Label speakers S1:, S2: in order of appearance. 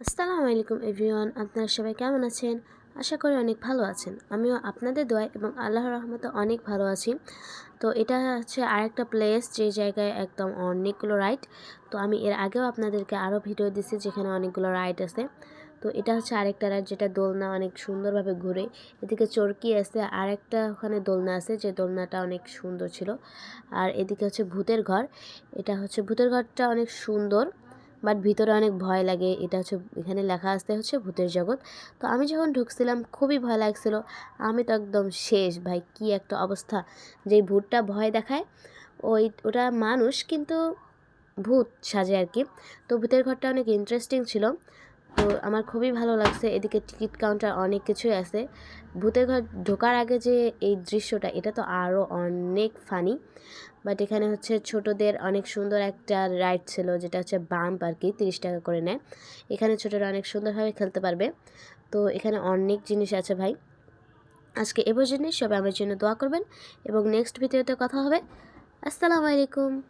S1: আসসালামু আলাইকুম এভরিওয়ান, আপনারা সবাই কেমন আছেন? আশা করি অনেক ভালো আছেন। আমিও আপনাদের দোয়ায় এবং আল্লাহর রহমতে অনেক ভালো আছি। তো এটা হচ্ছে আরেকটা প্লেস যে জায়গায় একদম অনেকগুলো রাইড তো আমি এর আগেও আপনাদেরকে আরও ভিডিও দিচ্ছি যেখানে অনেকগুলো রাইড আছে। তো এটা হচ্ছে আরেকটা রাইড যেটা দোলনা অনেক সুন্দরভাবে ঘুরে। এদিকে চরকি আছে, আরেকটা ওখানে দোলনা আছে, যে দোলনাটা অনেক সুন্দর ছিল। আর এদিকে হচ্ছে ভূতের ঘর। এটা হচ্ছে ভূতের ঘরটা অনেক সুন্দর। বাট ভিতরে অনেক ভয় লাগে। এটা হচ্ছে, এখানে লেখা আসতে হচ্ছে ভূতের জগৎ। তো আমি যখন ঢুকছিলাম, খুবই ভয় লাগছিল। আমি তো একদম শেষ, ভাই, কি একটা অবস্থা। যেই ভূতটা ভয় দেখায়, ওই, ওটা মানুষ, কিন্তু ভূত সাজে আর কি। তো ভূতের ঘরটা অনেক ইন্টারেস্টিং ছিল। তো আমার খুবই ভালো লাগছে। এদিকে টিকিট কাউন্টার অনেক কিছুই আছে। ভূতের ঘর ঢোকার আগে যে এই দৃশ্যটা, এটা তো আরও অনেক ফানি বাট এখানে হচ্ছে ছোটদের অনেক সুন্দর একটা রাইড ছিল, যেটা হচ্ছে বাম্প আর কি তিরিশ টাকা করে নেয়। এখানে ছোটরা অনেক সুন্দরভাবে খেলতে পারবে। তো এখানে অনেক জিনিস আছে ভাই। আজকে এ পর্যন্তই, সবাই আমার জন্য দোয়া করবেন। এবং নেক্সট ভিডিওতে কথা হবে। আসসালামু আলাইকুম।